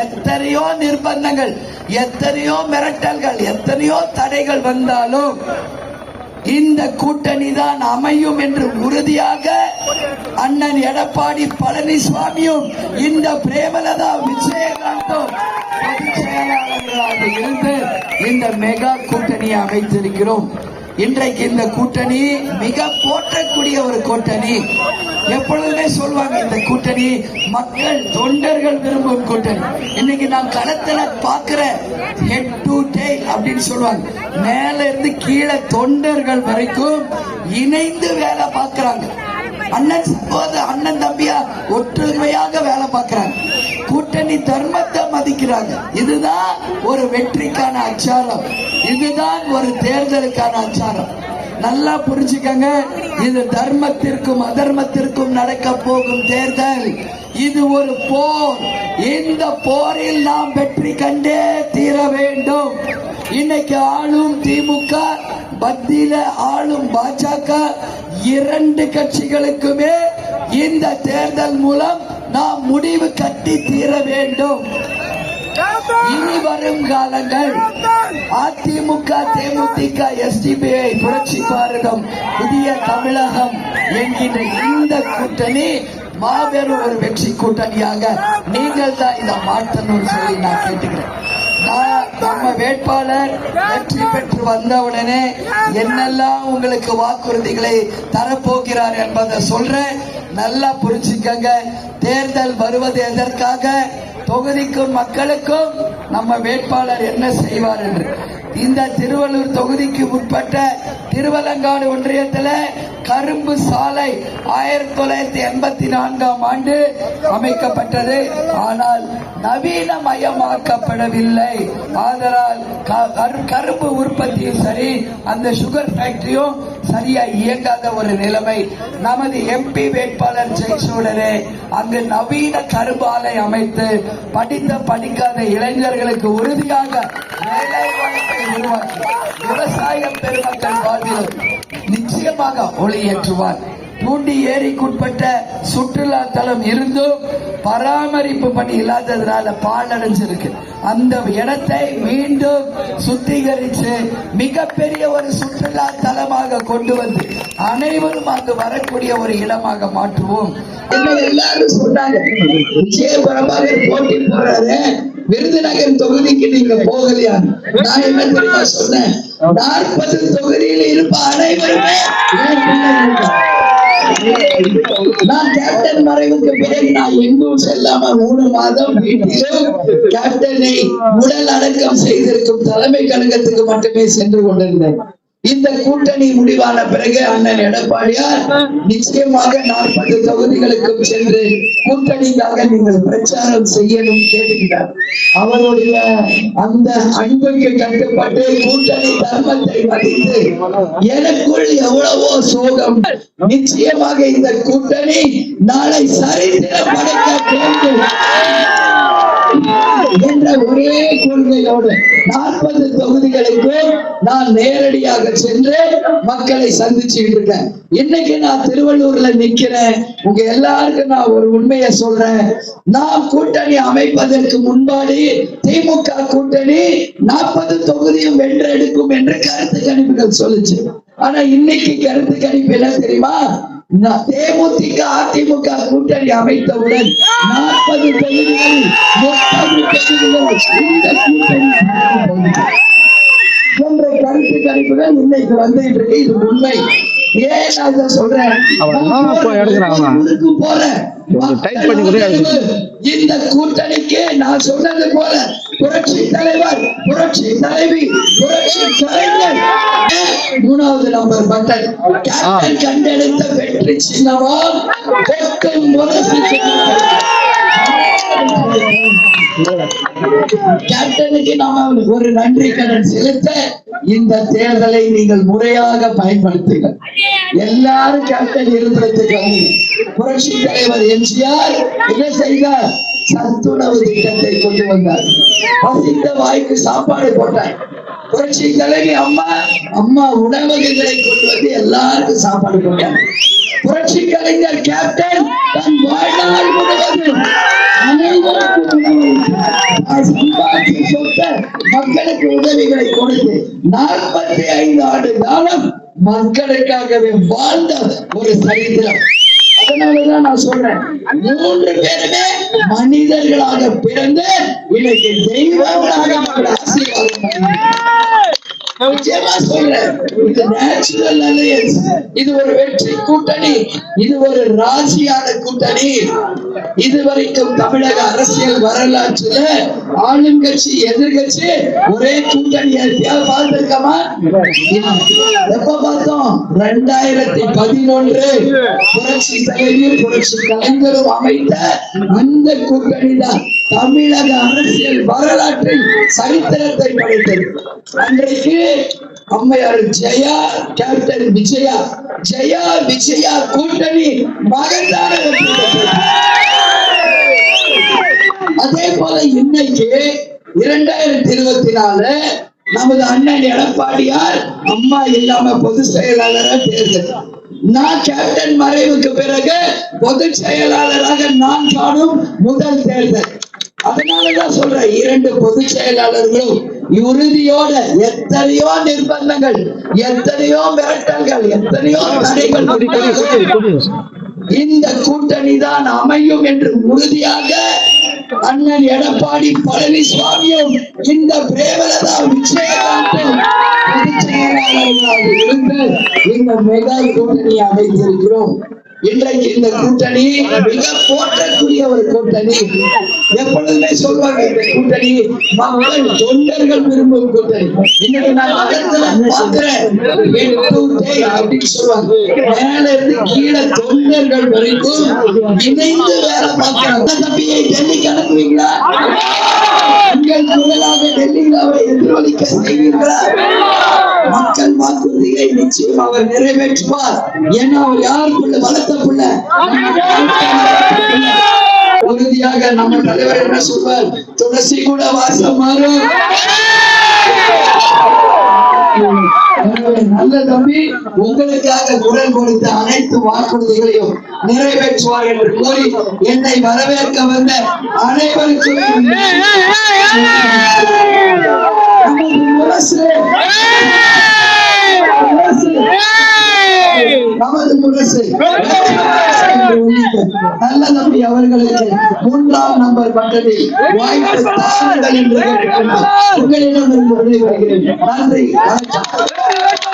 எத்தனையோ நிர்பந்தங்கள் எத்தனையோ மிரட்டல்கள் எத்தனையோ தடைகள் வந்தாலும் இந்த கூட்டணி தான் அமையும் என்று உறுதியாக அண்ணன் எடப்பாடி பழனிசாமியும் இந்த பிரேமலதா விஜயகாந்தும் செயலாளர்களாக இருந்து இந்த மெகா கூட்டணியை அமைத்திருக்கிறோம். இன்றைக்கு இந்த கூட்டணி மிக போற்றக்கூடிய ஒரு கூட்டணி. எப்பொழுதுமே சொல்லுவாங்க இந்த கூட்டணி மக்கள் தொண்டர்கள் விரும்பும் நாம் கணத்துல பாக்குற ஹெட் டு டெய்ல் அப்படின்னு சொல்லுவாங்க. மேல இருந்து கீழே தொண்டர்கள் வரைக்கும் இணைந்து வேலை பார்க்கறாங்க. அண்ணன் அண்ணன் தம்பியா ஒற்றுமையாக வேலை பார்க்கறாங்க. கூட்டணி தர்மத்தை மதிக்கிறாங்க. இதுதான் ஒரு வெற்றிக்கான அச்சாரம். இதுதான் ஒரு தேர்தலுக்கான அச்சாரம். நல்லா புரிஞ்சுக்கங்க. இது தர்மத்திற்கும் அதர்மத்திற்கும் நடக்க போகும் தேர்தல். இது ஒரு போர். இந்த போரில் நாம் வெற்றி கண்டே தீர வேண்டும். இன்னைக்கு ஆளும் திமுக மத்தியில ஆளும் பாஜக இரண்டு கட்சிகளுக்குமே இந்த தேர்தல் மூலம் நாம் முடிவு கட்டி தீர வேண்டும். இனி வரும் காலங்கள். அதிமுக தேமுதிக எஸ்டிபிஐ புரட்சி பாரதம் புதிய தமிழகம் என்கின்ற இந்த கூட்டணி மாபெரும் ஒரு வெற்றி கூட்டணியாக நீங்கள் தான் இதை மாற்றணும்னு சொல்லி நான் கேட்டுக்கிறேன். நம்ம வேட்பாளர் வெற்றி பெற்று வந்தவுடனே என்னெல்லாம் உங்களுக்கு வாக்குறுதிகளை தரப்போகிறார் என்பதை சொல்றேன். நல்லா புரிஞ்சுக்கங்க. தேர்தல் வருவது எதற்காக? தொகுதிக்கும் மக்களுக்கும் நம்ம வேட்பாளர் என்ன செய்வார் என்று. இந்த திருவள்ளூர் தொகுதிக்கு உட்பட்ட திருவலங்காடு ஒன்றியத்தில் கரும்பு சாலை ஆயிரத்தி தொள்ளாயிரத்தி எண்பத்தி நான்காம் ஆண்டு அமைக்கப்பட்டது. ஆனால் நவீனமயமாக்கப்படவில்லை. ஆதலால் க- கரு- கரும்பு உற்பத்தியும் சரி அந்த சுகர் ஃபேக்டரியும் சரியா இயங்காத ஒரு நிலைமை. நமது எம்பி வேட்பாளர் ஜெயசூடனே அங்கு நவீன கரும்பு ஆலை அமைத்து படித்த படிக்காத இளைஞர்களுக்கு உறுதியாக வேலைவாய்ப்பை உருவாக்கி விவசாய பெருமக்கள் வாழ்விலும் நிச்சயமாக ஒளியேற்றுவார் பூண்டி ஏரிக்குட்பட்ட சுற்றுலா தலம் இருந்தும் பராமரிப்பு பணி இல்லாததுனால பாழடைஞ்சிருக்கு. அந்த இடத்தை மீண்டும் சுத்திகரித்து மிகப்பெரிய ஒரு சுற்றுலா தலமாக கொண்டு வந்து அனைவரும் அங்கு வரக்கூடிய ஒரு இடமாக மாற்றுவோம். எல்லாரும் சொன்னாங்க. போட்டி போறாரு விருதுநகர் தொகுதிக்கு நீங்க போகலையா? நான் என்ன தெரியுமா சொன்னேன்? நாற்பது தொகுதியில் இருப்ப அனைவருமே நான் கேப்டன் மறைவுக்கு பிறகு நான் எங்கும் செல்லாம மூணு மாதம் வீட்டிலும் கேப்டனை உடல் அடக்கம் செய்திருக்கும் தலைமை கழகத்துக்கு மட்டுமே சென்று கொண்டிருந்தேன். இந்த கூட்டணி முடிவான பிறகு அண்ணன் எடப்பாடியார் நிச்சயமாக நாற்பது தொகுதிகளுக்கும் சென்று கூட்டணிக்காக நீங்கள் பிரச்சாரம் செய்யணும் கேட்டுக்கிறார் அவருடைய அந்த அன்புக்கு கட்டுப்பட்டு கூட்டணி தர்மத்தை மதித்து எனக்குள் எவ்வளவோ சோகம். நிச்சயமாக இந்த கூட்டணி நாளை சரித்திரம் படைக்க வேண்டும் என்ற ஒரே கொள்கையோடு நான் நான் நேரடியாக சென்று மக்களை சந்திச்சுட்டு இருக்கேன். இன்னைக்கு நான் திருவள்ளூர்ல நிக்கிறேன். உங்க எல்லாருக்கும் நான் ஒரு உண்மையை சொல்றேன். நாம் கூட்டணி அமைப்பதற்கு முன்பாடி திமுக கூட்டணி நாற்பது தொகுதியும் வென்றெடுக்கும் என்று கருத்து கணிப்புகள் சொல்லுச்சு. ஆனா இன்னைக்கு கருத்து கணிப்பு என்ன தெரியுமா? நான் தேமுதிக அதிமுக கூட்டணி அமைத்தவுடன் நாற்பது தொகுதிகள் முப்பது தொகுதிகள் இந்த கூட்டணி கணிப்புகள் இன்னைக்கு வந்துட்டு இருக்கு இது உண்மை. ஏன் இதை சொல்றேன். இந்த கூட்டணிக்கு நான் சொன்னது போல புரட்சி தலைவர் புரட்சி தலைவி புரட்சி கலைஞர். மூணாவது நம்பர் பட்டன். கேப்டன் கண்டெடுத்த வெற்றி சின்னமா வெட்டும் முரசு சின்னம். கேப்டனுக்கு நாம ஒரு நன்றி கடன் செலுத்த இந்த தேர்தலை நீங்கள் முறையாக பயன்படுத்துங்கள். எல்லாரும் கேப்டன் இருந்ததுக்கு புரட்சி தலைவர் எம்ஜிஆர் என்ன செய்தார்? சத்துணவு திட்டத்தை கொண்டு வந்தார். பசித்த வாய்க்கு சாப்பாடு போட்டார். புரட்சி தலைவி அம்மா அம்மா உணவகங்களை கொண்டு வந்து எல்லாருக்கும் சாப்பாடு போட்டார் புரட்சி கலைஞர் கேப்டன் தன் மக்களுக்கு உதவிகளை கொடுத்து நாற்பத்தி ஐந்து ஆண்டு காலம் மக்களுக்காகவே வாழ்ந்த ஒரு சரித்திரம். அதனாலதான் நான் சொல்றேன் மூன்று பேருமே மனிதர்களாக பிறந்து இன்னைக்கு தெய்வங்களாக ஆசீர்வாதம் நிச்சயமா சொல்றேன். இது நேச்சுரல் அலையன்ஸ் இது ஒரு வெற்றி கூட்டணி. இது ஒரு ராசியான கூட்டணி. இதுவரைக்கும் தமிழக அரசியல் வரலாற்றுல ஆளுங்கட்சி எதிர்கட்சி ஒரே கூட்டணி எப்பயாவது பார்த்திருக்கோமா? எப்ப பார்த்தோம்? ரெண்டாயிரத்தி பதினொன்று புரட்சி தலைவி புரட்சி கலைஞரும் அமைத்த அந்த கூட்டணி தான் தமிழக அரசியல் வரலாற்றை சரித்திரத்தை படைத்தது. அன்றைக்கு அம்மையார் ஜெயா கேப்டன் விஜயா ஜெயா விஜயா கூட்டணி மகத்தான அதே போல இன்னைக்கு இரண்டாயிரத்தி இருபத்தி நாலு நமது அண்ணன் எடப்பாடியார் அம்மா இல்லாம பொது செயலாளரா தேர்தல் நான் கேப்டன் மறைவுக்கு பிறகு பொதுச் செயலாளராக நான் காணும் முதல் தேர்தல். அதனாலதான் சொல்றேன் இரண்டு பொதுச் செயலாளர்களும் உறுதியோட எத்தனையோ நிர்பந்தங்கள் எத்தனையோ மிரட்டல்கள் எத்தனையோ தடைகள். இந்த கூட்டணி தான் அமையும் என்று உறுதியாக அண்ணன் எடப்பாடி பழனிசாமியும் இந்த பிரேமலதா விஜயகாந்தும் பொதுச் செயலாளர்களாக இருந்து இந்த மெகா கூட்டணி அமைத்திருக்கிறோம். இன்றைக்கு இந்த கூட்டணி மிக போற்றக்கூடிய ஒரு கூட்டணி. எப்பொழுதுமே சொல்வாங்க இந்த கூட்டணி மக்கள் தொண்டர்கள் விரும்பும் கூட்டணி. இன்னைக்கு நான் நகரத்துல பார்க்கிறேன். அப்படின்னு சொல்லுவாங்க மேல இருந்து கீழே தொண்டர்கள் வரைக்கும் இணைந்து வேலை பார்க்கிறாங்க அந்த தம்பியை டெல்லிக்கு அனுப்புவீங்களா? உங்கள் முதலாக டெல்லியில் அவரை எதிரொலிக்க செய்வீர்களா? மக்கள் வாக்குறுதியை நிச்சயம் அவர் நிறைவேற்றுவார். ஏன்னா அவர் யாருக்குள்ள வளர்த்த புள்ள உறுதியாக நம்ம தலைவர் என்ன சொல்வார்? துளசி கூட வாசம் மாறும். நல்ல தம்பி உங்களுக்காக குரல் கொடுத்த அனைத்து வாக்குறுதிகளையும் நிறைவேற்றுவார் என்று கூறி என்னை வரவேற்க வந்த அனைவருக்கும் நமது முரசு. நல்ல தம்பி அவர்களுக்கு மூன்றாம் நம்பர் பட்டதில் வாய்ப்பு தாருங்கள் என்று உங்களிடம் இருந்து விடைபெறுகிறேன். நன்றி வணக்கம்.